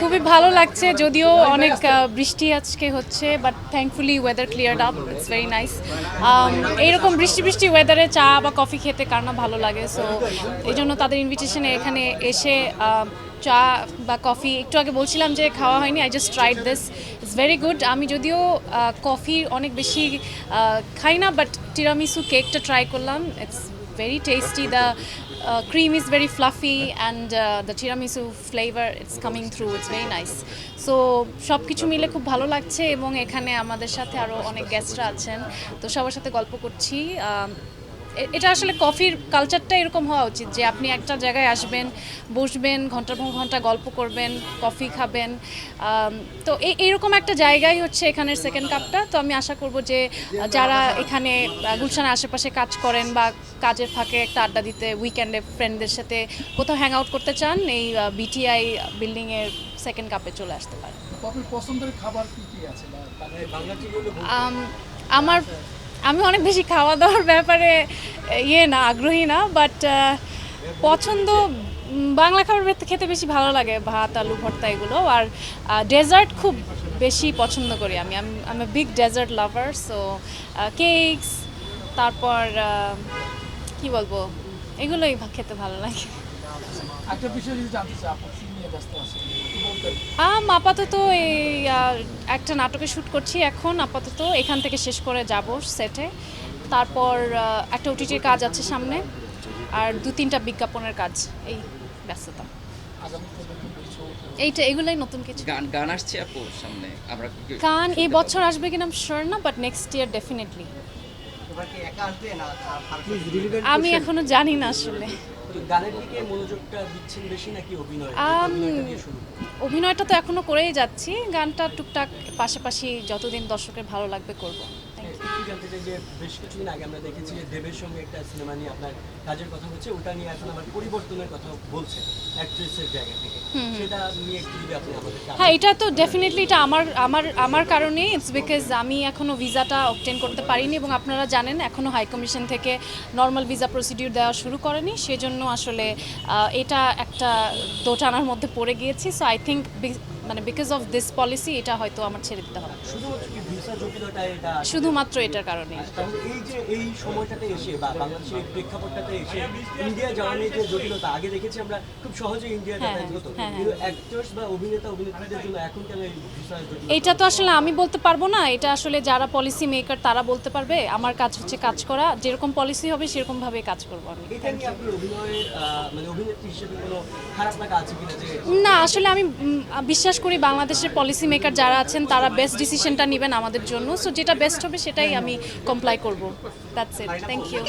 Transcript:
খুবই ভালো লাগছে, যদিও অনেক বৃষ্টি আজকে হচ্ছে but thankfully weather clear up it's very nice এইরকম বৃষ্টি বৃষ্টি ওয়েদারে চা বা কফি খেতে কার না ভালো লাগে সো এই জন্য তাদের ইনভিটেশনে এখানে এসে চা বা কফি একটু আগে বলছিলাম যে খাওয়া হয়নি I just tried this it's very good আমি যদিও কফি অনেক বেশি খাই না বাট টিরামিসু কেকটা ট্রাই করলাম it's very tasty. The uh, cream is very fluffy, and uh, the tiramisu flavor it's coming through. It's very nice. So সব কিছু মিলে খুব ভালো লাগছে এবং এখানে আমাদের সাথে আরও অনেক গেস্টরা আছেন তো সবার সাথে গল্প করছি এটা আসলে কফির কালচারটা এরকম হওয়া উচিত যে আপনি একটা জায়গায় আসবেন বসবেন ঘণ্টার পর ঘণ্টা গল্প করবেন কফি খাবেন। তো এই এইরকম একটা জায়গাই হচ্ছে এখানের সেকেন্ড কাপটা তো আমি আশা করব যে যারা এখানে গুলশানের আশেপাশে কাজ করেন বা কাজের ফাঁকে একটা আড্ডা দিতে উইকেন্ডে ফ্রেন্ডদের সাথে কোথাও হ্যাং আউট করতে চান এই বিটিআই বিল্ডিংয়ের সেকেন্ড কাপে চলে আসতে পারেন। আম, আমার আমি অনেক বেশি খাওয়া দাওয়ার ব্যাপারে ইয়ে না, আগ্রহী না বাট পছন্দ বাংলা খাবার খেতে বেশি ভালো লাগে, ভাত, আলু, ভর্তা এগুলো, আর ডেজার্ট খুব বেশি পছন্দ করি আমি। আমি big dessert lover so cakes তারপর কি বলব, এগুলোই খেতে ভালো লাগে। একটা বিষয় জানতে চাই আপনার কি নিয়ে ব্যস্ত আছেন? আম আপাতত এই একটা নাটকে শ্যুট করছি এখন আপাতত এখান থেকে শেষ করে যাব সেটে তারপর একটা ওটিটির কাজ আছে সামনে আর দু তিনটা বিজ্ঞাপনের কাজ এই ব্যস্ততা। এইটা এগুলোই নতুন কিছু। গান গান আসছে আপু সামনে আমরা গান এই বছর আসবে কিনা শিওর না বাট নেক্সট ইয়ার ডেফিনেটলি এবার কি একা আসবে না আমি এখনও জানি না আসলে। গানের দিকে মনোযোগটা দিচ্ছেন বেশি নাকি অভিনয়? অভিনয়টা তো এখনও করেই যাচ্ছি। গানটা টুকটাক পাশাপাশি যতদিন দর্শকের ভালো লাগবে করব। জানতে চাই যে বেশ কিছুদিন আগে আমরা দেখেছি যে দেবের সঙ্গে একটা সিনেমা নিয়ে আপনার কাজের কথা হচ্ছে ওটা নিয়ে এখন আবার পরিবর্তনের কথা বলছে অ্যাক্ট্রেসের জায়গা থেকে। সেটা নিয়ে একটু যদি আপনি আমাদেরকে হ্যাঁ এটা তো ডেফিনেটলি এটা আমার আমার আমার কারণে ইটস বিকজ আমি এখনও ভিসাটা অবটেন করতে পারিনি এবং আপনারা জানেন এখনও হাই কমিশন থেকে নর্মাল ভিসা প্রসিডিউর দেওয়া শুরু করেনি সেজন্য আসলে এটা একটা দোটানার মধ্যে পড়ে গিয়েছি। সো আই থিঙ্ক মানে বিকজ অফ দিস পলিসি এটা হয়তো আমার ছেড়ে দিতে হবে। শুধুমাত্র এটার কারণে। এই যে এই সময়টাতে এসে বা বাংলাদেশের প্রেক্ষাপটটাতে এসে ইন্ডিয়া নিয়ে যে জটিলতা আগে দেখেছি আমরা খুব সহজে ইন্ডিয়া হ্যাঁ, হতো হ্যাঁ, কিন্তু অ্যাক্টর্স বা অভিনেতা অভিনেত্রীদের জন্য এখন কেন এটা তো আসলে আমি বলতে পারব না এটা আসলে যারা পলিসি মেকার তারা বলতে পারবে আমার কাজ হচ্ছে কাজ করা যেরকম পলিসি হবে সেরকমভাবে কাজ করব আমি। মানে না আসলে আমি উম, বিশ্বাস করি বাংলাদেশের পলিসি মেকার যারা আছেন, তারা বেস্ট ডিসিশনটা নেবেন আমাদের জন্য। সো যেটা বেস্ট হবে, সেটাই আমি কমপ্লাই করব। That's it thank you